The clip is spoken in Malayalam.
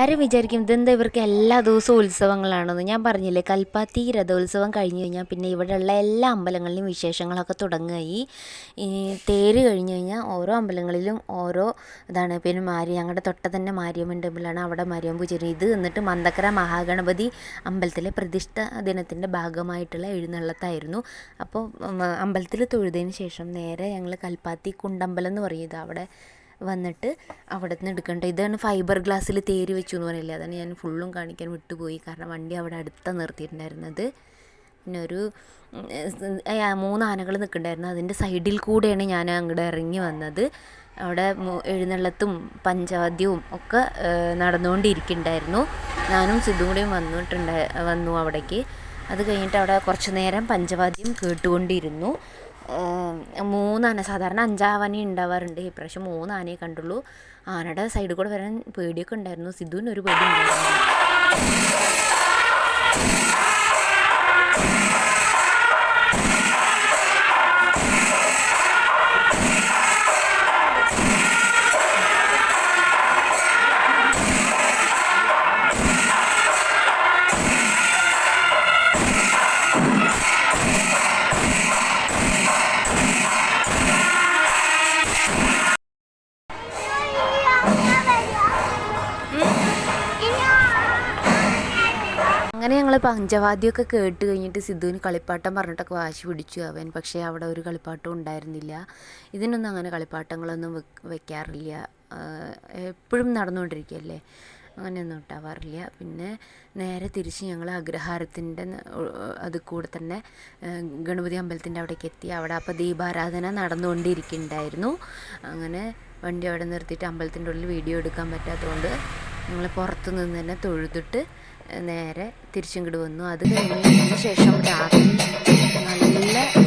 ആരും വിചാരിക്കും ഇതെന്താ ഇവർക്ക് എല്ലാ ദിവസവും ഉത്സവങ്ങളാണെന്ന്. ഞാൻ പറഞ്ഞില്ലേ കൽപ്പാത്തി രഥോത്സവം കഴിഞ്ഞു കഴിഞ്ഞാൽ പിന്നെ ഇവിടെയുള്ള എല്ലാ അമ്പലങ്ങളിലും വിശേഷങ്ങളൊക്കെ തുടങ്ങുകയായി ഈ തേര് കഴിഞ്ഞു കഴിഞ്ഞാൽ ഓരോ അമ്പലങ്ങളിലും ഓരോ ഇതാണ് പിന്നെ മാരി ഞങ്ങളുടെ തൊട്ട തന്നെ മാരിയമ്മൻ ടെമ്പിളാണ് അവിടെ മാരിയം പൂജ ഇത് എന്നിട്ട് മന്ദക്കര മഹാഗണപതി അമ്പലത്തിലെ പ്രതിഷ്ഠ ദിനത്തിന്റെ ഭാഗമായിട്ടുള്ള എഴുന്നള്ളത്തായിരുന്നു. അപ്പോൾ അമ്പലത്തിൽ തൊഴുതതിന് ശേഷം നേരെ ഞങ്ങൾ കൽപ്പാത്തി കുണ്ടമ്പലം എന്ന് പറയും. അവിടെ വന്നിട്ട് അവിടെ നിന്ന് എടുക്കേണ്ട. ഇതാണ് ഫൈബർ ഗ്ലാസ്സിൽ തേരി വെച്ചു എന്ന് പറയില്ലേ? അതാണ് ഞാൻ ഫുള്ളും കാണിക്കാൻ വിട്ടുപോയി. കാരണം വണ്ടി അവിടെ അടുത്താണ് നിർത്തിയിട്ടുണ്ടായിരുന്നത്. പിന്നെ ഒരു മൂന്ന് ആനകൾ നിൽക്കുന്നുണ്ടായിരുന്നു. അതിന്റെ സൈഡിൽ കൂടെയാണ് ഞാൻ അങ്ങോട്ട് ഇറങ്ങി വന്നത്. അവിടെ എഴുന്നള്ളത്തും പഞ്ചാദ്യവും ഒക്കെ നടന്നുകൊണ്ടിരിക്കുന്നുണ്ടായിരുന്നു. ഞാനും സിദ്ധും കൂടെയും വന്നിട്ടുണ്ടായി വന്നു അവിടേക്ക്. അത് കഴിഞ്ഞിട്ട് അവിടെ കുറച്ച് നേരം പഞ്ചവാദ്യം കേട്ടുകൊണ്ടിരുന്നു. മൂന്നാന സാധാരണ അഞ്ചാവനെ ഉണ്ടാവാറുണ്ട്. ഇപ്രാവശ്യം മൂന്നാനയെ കണ്ടുള്ളൂ. ആനയുടെ സൈഡിൽ കൂടെ വരാൻ പേടിയൊക്കെ ഉണ്ടായിരുന്നു. സിദ്ധുവിന് ഒരു പേടി ഉണ്ടായിരുന്നു. അങ്ങനെ ഞങ്ങൾ പഞ്ചവാദ്യമൊക്കെ കേട്ട് കഴിഞ്ഞിട്ട് സിദ്ധുവിന് കളിപ്പാട്ടം പറഞ്ഞിട്ടൊക്കെ വാശി പിടിച്ചു അവൻ. പക്ഷേ അവിടെ ഒരു കളിപ്പാട്ടം ഉണ്ടായിരുന്നില്ല. ഇതിനൊന്നും അങ്ങനെ കളിപ്പാട്ടങ്ങളൊന്നും വെക്ക് വെക്കാറില്ല. എപ്പോഴും നടന്നുകൊണ്ടിരിക്കുകയല്ലേ? അങ്ങനെയൊന്നും ഉണ്ടാവാറില്ല. പിന്നെ നേരെ തിരിച്ച് ഞങ്ങൾ അഗ്രഹാരത്തിന്റെ അത് കൂടെ തന്നെ ഗണപതി അമ്പലത്തിന്റെ അവിടേക്ക് എത്തി. അവിടെ അപ്പോൾ ദീപാരാധന നടന്നുകൊണ്ടിരിക്കുന്നുണ്ടായിരുന്നു. അങ്ങനെ വണ്ടി അവിടെ നിർത്തിയിട്ട് അമ്പലത്തിന്റെ ഉള്ളിൽ വീഡിയോ എടുക്കാൻ പറ്റാത്തതുകൊണ്ട് ഞങ്ങൾ പുറത്തു നിന്ന് തന്നെ തൊഴുതിട്ട് നേരെ തിരിച്ചിങ്ങോട്ട് വന്നു. അത് കഴിഞ്ഞതിന് ശേഷം രാത്രി നല്ല